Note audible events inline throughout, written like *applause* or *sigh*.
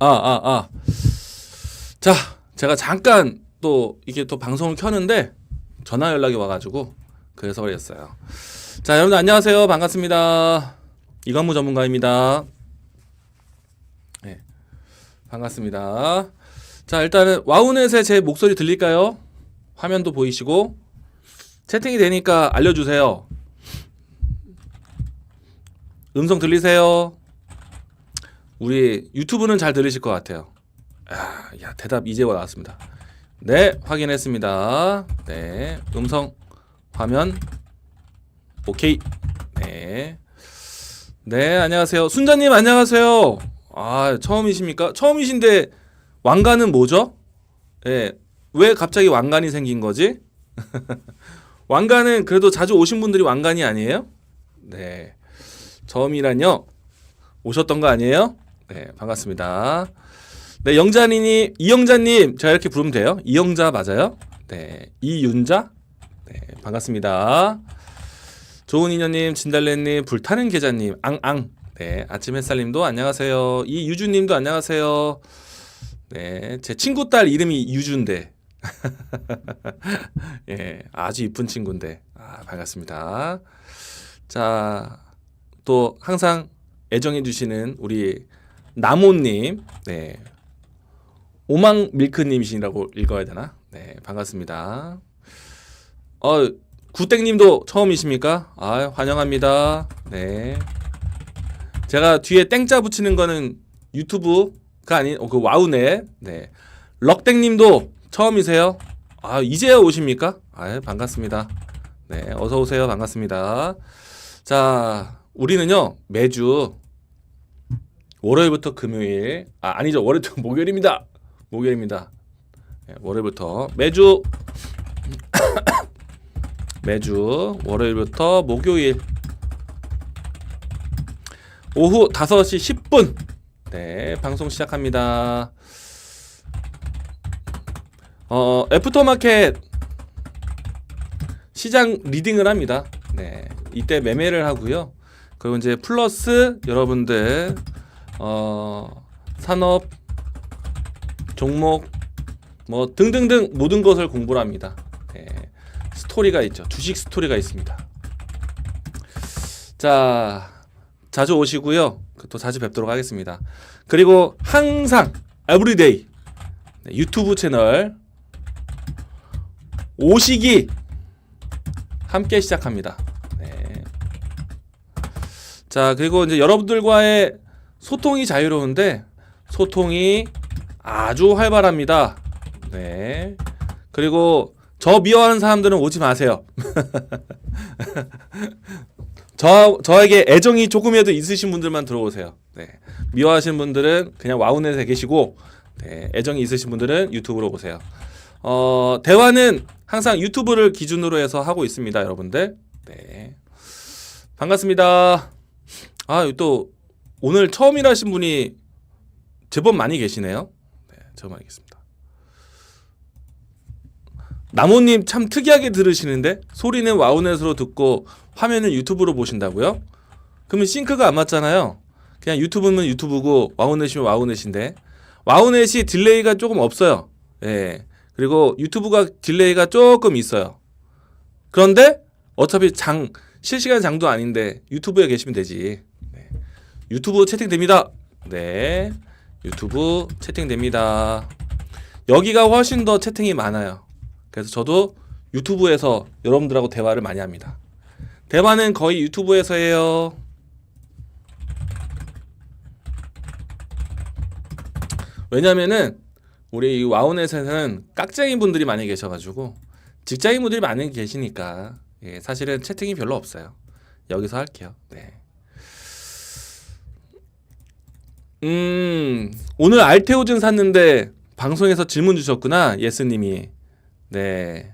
아, 아, 아. 자, 제가 잠깐 또 이게 또 방송을 켰는데 전화 연락이 와가지고 그래서 그랬어요. 자, 여러분 안녕하세요. 반갑습니다. 이관무 전문가입니다. 네, 반갑습니다. 자, 일단은 와우넷에 제 목소리 들릴까요? 화면도 보이시고 채팅이 되니까 알려주세요. 음성 들리세요? 우리 유튜브는 잘 들리실 것 같아요. 아, 야 대답 이제 나왔습니다. 네 확인했습니다. 네 음성 화면 오케이. 네. 네 안녕하세요. 순자님 안녕하세요. 아 처음이십니까? 처음이신데 왕관은 뭐죠? 예. 왜 갑자기 왕관이 생긴 거지? *laughs* 왕관은 그래도 자주 오신 분들이 왕관이 아니에요? 네. 처음이란요. 오셨던 거 아니에요? 네, 반갑습니다. 네, 영자님이 이영자님 제가 이렇게 부르면 돼요? 이영자 맞아요? 네, 이윤자. 네, 반갑습니다. 좋은 인연님, 진달래님, 불타는 계자님, 앙앙. 네, 아침 햇살님도 안녕하세요. 이유주님도 안녕하세요. 네, 제 친구 딸 이름이 유주인데. *laughs* 예, 아주 이쁜 친구인데. 아, 반갑습니다. 자, 또 항상 애정해 주시는 우리 나모님, 네. 오망 밀크님이시라고 읽어야 되나? 네, 반갑습니다. 어, 구땡님도 처음이십니까? 아, 환영합니다. 네. 제가 뒤에 땡자 붙이는 거는 유튜브가 아닌 어, 그 와우네. 네. 럭땡님도 처음이세요? 아, 이제야 오십니까? 아, 반갑습니다. 네, 어서 오세요. 반갑습니다. 자, 우리는요 매주 월요일부터 금요일. 아 아니죠. 월요일부터 *laughs* 목요일입니다. 목요일입니다. 네, 월요일부터 매주. *coughs* 매주 월요일부터 목요일. 오후 5시 10분. 네 방송 시작합니다. 어 애프터마켓 시장 리딩을 합니다. 네 이때 매매를 하고요. 그리고 이제 플러스 여러분들 어 산업 종목 뭐 등등등 모든 것을 공부를 합니다. 예, 스토리가 있죠. 주식 스토리가 있습니다. 자 자주 오시고요. 또 자주 뵙도록 하겠습니다. 그리고 항상 에브리데이 네, 유튜브 채널 오시기 함께 시작합니다. 네. 자, 그리고 이제 여러분들과의 소통이 자유로운데 소통이 아주 활발합니다. 네. 그리고 저 미워하는 사람들은 오지 마세요. *laughs* 저 저에게 애정이 조금이라도 있으신 분들만 들어오세요. 네. 미워하시는 분들은 그냥 와우넷에 계시고 네. 애정이 있으신 분들은 유튜브로 오세요. 어, 대화는 항상 유튜브를 기준으로 해서 하고 있습니다, 여러분들. 네. 반갑습니다. 아, 또 오늘 처음 일하신 분이 제법 많이 계시네요. 네, 처음 알겠습니다. 나모님 참 특이하게 들으시는데 소리는 와우넷으로 듣고 화면은 유튜브로 보신다고요? 그러면 싱크가 안 맞잖아요. 그냥 유튜브면 유튜브고 와우넷이면 와우넷인데 와우넷이 딜레이가 조금 없어요. 예. 그리고 유튜브가 딜레이가 조금 있어요. 그런데 어차피 장 실시간 장도 아닌데 유튜브에 계시면 되지. 네. 유튜브 채팅됩니다. 네. 유튜브 채팅됩니다. 여기가 훨씬 더 채팅이 많아요. 그래서 저도 유튜브에서 여러분들하고 대화를 많이 합니다. 대화는 거의 유튜브에서 해요. 왜냐면은 우리 이 와우넷에는 깍쟁이 분들이 많이 계셔가지고 직장인 분들이 많이 계시니까 예, 사실은 채팅이 별로 없어요. 여기서 할게요. 네. 음, 오늘 알테오진 샀는데 방송에서 질문 주셨구나. 예스님이. 네.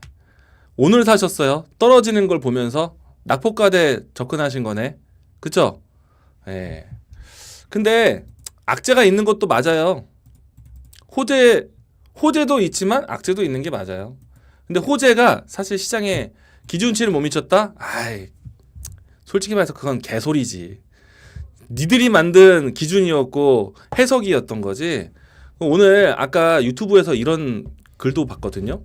오늘 사셨어요. 떨어지는 걸 보면서 낙폭과대 접근하신 거네. 그쵸? 예. 근데 악재가 있는 것도 맞아요. 호재, 호재도 있지만 악재도 있는 게 맞아요. 근데 호재가 사실 시장에 기준치를 못 미쳤다? 아이, 솔직히 말해서 그건 개소리지. 니들이 만든 기준이었고 해석이었던 거지. 오늘 아까 유튜브에서 이런 글도 봤거든요.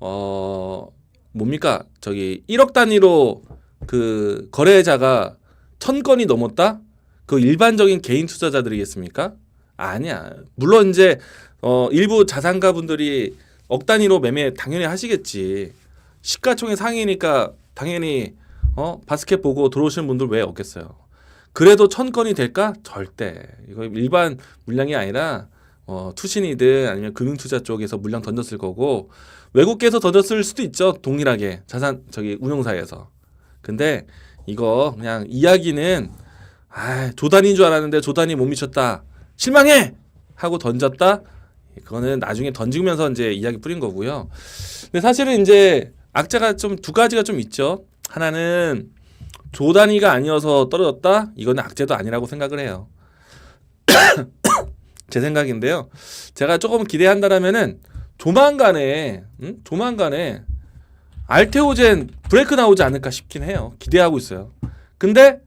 어 뭡니까 저기 1억 단위로 그 거래자가 천 건이 넘었다? 그 일반적인 개인 투자자들이겠습니까? 아니야. 물론 이제 어 일부 자산가 분들이 억 단위로 매매 당연히 하시겠지. 시가총액 상위니까 당연히 어 바스켓 보고 들어오시는 분들 왜 없겠어요. 그래도 천 건이 될까? 절대. 이거 일반 물량이 아니라 어, 투신이든 아니면 금융 투자 쪽에서 물량 던졌을 거고 외국계에서 던졌을 수도 있죠. 동일하게 자산 저기 운용사에서. 근데 이거 그냥 이야기는 아 조단인 줄 알았는데 조단이 못 미쳤다. 실망해 하고 던졌다. 그거는 나중에 던지면서 이제 이야기 뿌린 거고요. 근데 사실은 이제 악재가 좀 두 가지가 좀 있죠. 하나는 조 단위가 아니어서 떨어졌다. 이거는 악재도 아니라고 생각을 해요. *coughs* 제 생각인데요. 제가 조금 기대한다라면은 조만간에 음? 조만간에 알테오젠 브레이크 나오지 않을까 싶긴 해요. 기대하고 있어요. 근데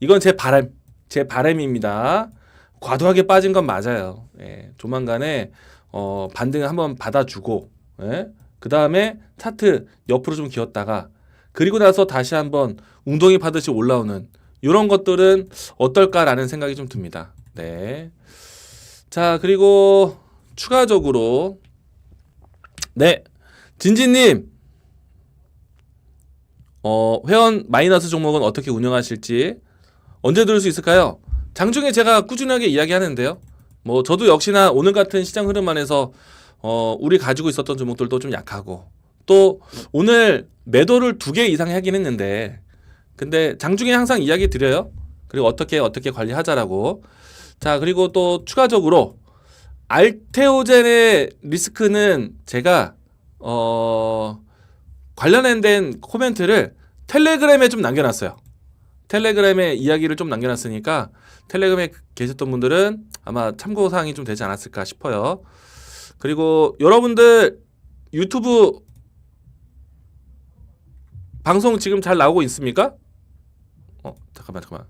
이건 제 바람, 제 바람입니다. 과도하게 빠진 건 맞아요. 예, 조만간에 어, 반등을 한번 받아주고, 예? 그 다음에 차트 옆으로 좀 기었다가 그리고 나서 다시 한번 웅덩이 파듯이 올라오는 이런 것들은 어떨까라는 생각이 좀 듭니다. 네. 자, 그리고 추가적으로 네. 진진 님 어, 회원 마이너스 종목은 어떻게 운영하실지 언제 들을 수 있을까요? 장중에 제가 꾸준하게 이야기하는데요. 뭐 저도 역시나 오늘 같은 시장 흐름 안에서 어, 우리 가지고 있었던 종목들도 좀 약하고 또 오늘 매도를 두 개 이상 하긴 했는데 근데 장중에 항상 이야기 드려요. 그리고 어떻게 어떻게 관리하자라고. 자, 그리고 또 추가적으로 알테오젠의 리스크는 제가 어 관련된 코멘트를 텔레그램에 좀 남겨놨어요. 텔레그램에 이야기를 좀 남겨놨으니까 텔레그램에 계셨던 분들은 아마 참고 사항이 좀 되지 않았을까 싶어요. 그리고 여러분들 유튜브 방송 지금 잘 나오고 있습니까? 어 잠깐만 잠깐만